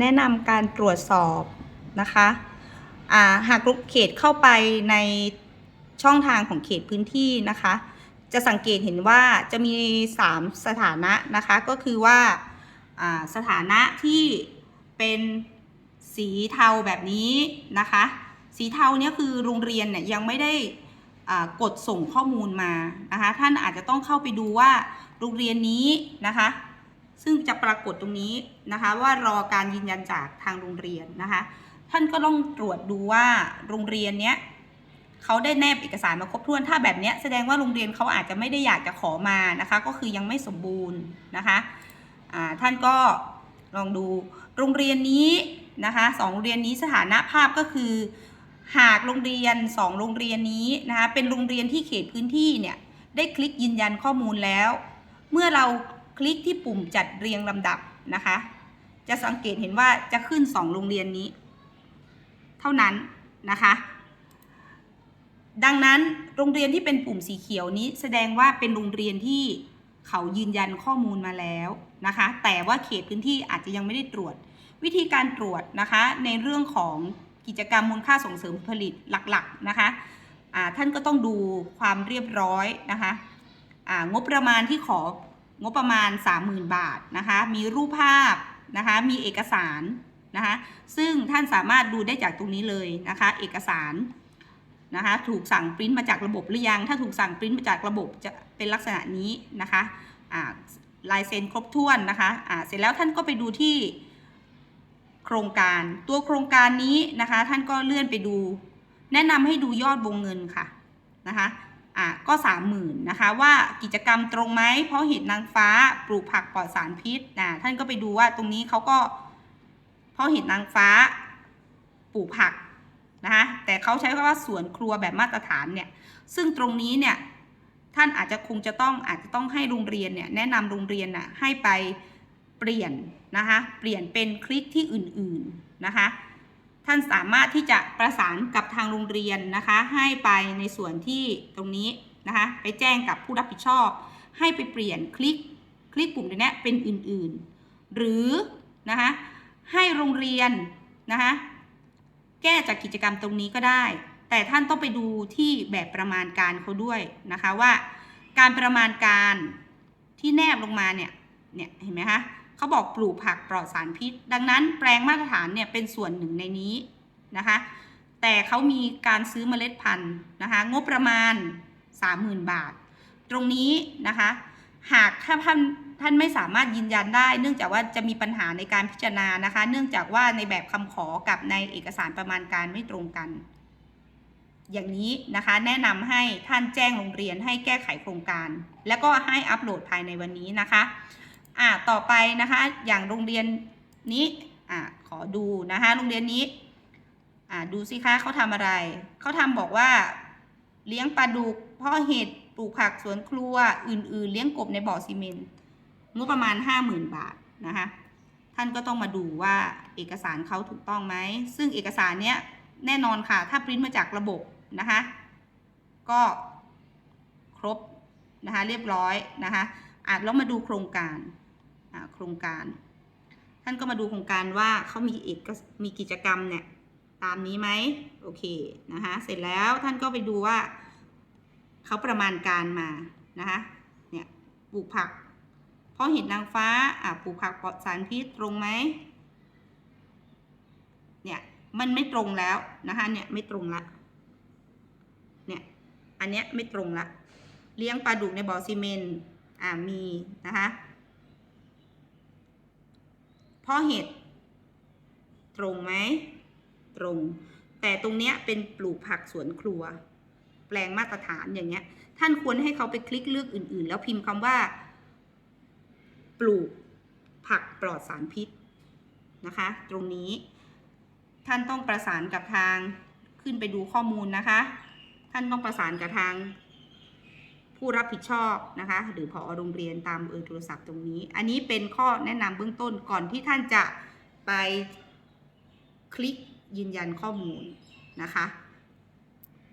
แนะนำการตรวจสอบนะคะาหากลูกเขตเข้าไปในช่องทางของเขตพื้นที่นะคะ จะสังเกตเห็นว่าจะมี 3 สถานะนะคะก็คือว่าาสถานะที่เป็นสีเทาแบบนี้นะคะ สีเทาเนี่ยคือโรงเรียนเนี่ยยังไม่ได้กดส่งข้อมูลมานะคะ ท่านอาจจะต้องเข้าไปดูว่าโรงเรียนนี้นะคะ ซึ่งจะปรากฏตรงนี้นะคะว่ารอการยืนยันจากทางโรงเรียนนะคะ ท่านก็ต้องตรวจดูว่าโรงเรียนเนี้ยเขาได้แนบเอกสารมาครบถ้วนถ้าแบบเนี้ยแสดงว่าโรงเรียนเขาอาจจะไม่ได้อยากจะขอมานะคะ ก็คือยังไม่สมบูรณ์นะคะอ่าท่านก็ลองดูโรงเรียนนี้นะคะสองโรงเรียนนี้สถานะภาพก็คือ หากโรงเรียนสองโรงเรียนนี้นะคะเป็นโรงเรียนที่เขตพื้นที่เนี่ยได้คลิกยืนยันข้อมูลแล้ว เมื่อเรา คลิกที่ปุ่มจัดเรียงลำดับนะคะ จะสังเกตเห็นว่าจะขึ้น 2 โรงเรียนนี้ เท่านั้นนะคะ ดังนั้นโรงเรียนที่เป็นปุ่มสีเขียวนี้แสดงว่าเป็นโรงเรียนที่เขายืนยันข้อมูลมาแล้วนะคะ แต่ว่าเขตพื้นที่อาจจะยังไม่ได้ตรวจ วิธีการตรวจนะคะในเรื่องของกิจกรรมมูลค่าส่งเสริมผลิตหลักๆนะคะท่านก็ต้องดูความเรียบร้อยนะคะงบประมาณที่ขอ งบประมาณ 30,000 บาทนะคะ มีรูปภาพนะคะ มีเอกสารนะคะ ซึ่งท่านสามารถดูได้จากตรงนี้เลยนะคะ เอกสารนะคะ ถูกสั่งปริ้นมาจากระบบหรือยัง ถ้าถูกสั่งปริ้นมาจากระบบจะเป็นลักษณะนี้นะคะอ่าลายเซ็นครบถ้วนนะคะอ่าเสร็จแล้วท่านก็ไปดูที่โครงการ ตัวโครงการนี้นะคะ ท่านก็เลื่อนไปดู แนะนำให้ดูยอดวงเงินค่ะนะคะ อะก็สามหมื่นนะคะว่ากิจกรรมตรงไหมเพราะเห็ดนางฟ้าปลูกผักปลอดสารพิษนะท่านก็ไปดูว่าตรงนี้เขาก็ เพราะเห็ดนางฟ้าปลูกผักนะคะแต่เขาใช้คำว่าสวนครัวแบบมาตรฐานเนี่ยซึ่งตรงนี้เนี่ยท่านอาจจะคงจะต้องอาจจะต้องให้โรงเรียนเนี่ยแนะนำโรงเรียนน่ะให้ไปเปลี่ยนนะคะเปลี่ยนเป็นคลิกที่อื่นๆนะคะ ท่านสามารถที่จะประสานกับทางโรงเรียนนะคะ ให้ไปในส่วนที่ตรงนี้นะคะ ไปแจ้งกับผู้รับผิดชอบ ให้ไปเปลี่ยนคลิกคลิกปุ่มตรงนี้เป็นอื่นๆ หรือนะคะให้โรงเรียนนะคะแก้จากกิจกรรมตรงนี้ก็ได้ แต่ท่านต้องไปดูที่แบบประมาณการเขาด้วยนะคะว่า การประมาณการที่แนบลงมาเนี่ยเนี่ยเห็นไหมคะ เขาบอกปลูกผักปลอดสารพิษ ดังนั้นแปลงมาตรฐานเนี่ยเป็นส่วนหนึ่งในนี้นะคะ แต่เขามีการซื้อเมล็ดพันธุ์นะคะงบประมาณ 30,000 บาท ตรงนี้นะคะ หากถ้าท่านท่านไม่สามารถยืนยันได้ เนื่องจากว่าจะมีปัญหาในการพิจารณานะคะ เนื่องจากว่าในแบบคำขอกับในเอกสารประมาณการไม่ตรงกัน อย่างนี้นะคะ แนะนำให้ท่านแจ้งโรงเรียนให้แก้ไขโครงการ แล้วก็ให้อัปโหลดภายในวันนี้นะคะ อ่าต่อไปนะคะอย่างโรงเรียนนี้อ่าขอดูนะคะโรงเรียนนี้อ่าดูสิคะเขาทำอะไร เขาทำบอกว่า เลี้ยงปลาดุกเพาะเห็ดปลูกผักสวนครัวอื่น ๆ เลี้ยงกบในบ่อซีเมนต์งบประมาณ 50,000 บาทนะคะท่านก็ต้องมาดูว่าเอกสารเขาถูกต้องไหม ซึ่งเอกสารเนี้ยแน่นอนค่ะ ถ้าปริ้นมาจากระบบนะคะ ก็ครบนะคะเรียบร้อยนะคะอะแล้วมาดูโครงการ ครงการ ท่านก็มาดูโครงการว่าเขามีเอกมีกิจกรรมเนี่ยตามนี้ไหมโอเคนะคะเสร็จแล้วท่านก็ไปดูว่าเขาประมาณการมานะคะเนี่ยปลูกผักเพราะเห็ดนางฟ้าอ่าปลูกผักปลอดสารพิษตรงไหมเนี่ยมันไม่ตรงแล้วนะคะเนี่ยไม่ตรงละเนี่ยอันเนี้ยไม่ตรงละเลี้ยงปลาดุกในบ่อซีเมนต์อ่ามีนะคะ พราะเห็ด ตรงไหม ตรง แต่ตรงเนี้ยเป็นปลูกผักสวนครัว แปลงมาตรฐานอย่างเงี้ย ท่านควรให้เขาไปคลิกเลือกอื่น ๆ แล้วพิมพ์คำว่า ปลูกผักปลอดสารพิษนะคะ ตรงนี้ท่านต้องประสานกับทางขึ้นไปดูข้อมูลนะคะ ท่านต้องประสานกับทาง ผู้รับผิดชอบนะคะ หรือพอโรงเรียนตามเบอร์โทรศัพท์ตรงนี้ อันนี้เป็นข้อแนะนำเบื้องต้นก่อนที่ท่านจะไปคลิกยืนยันข้อมูลนะคะ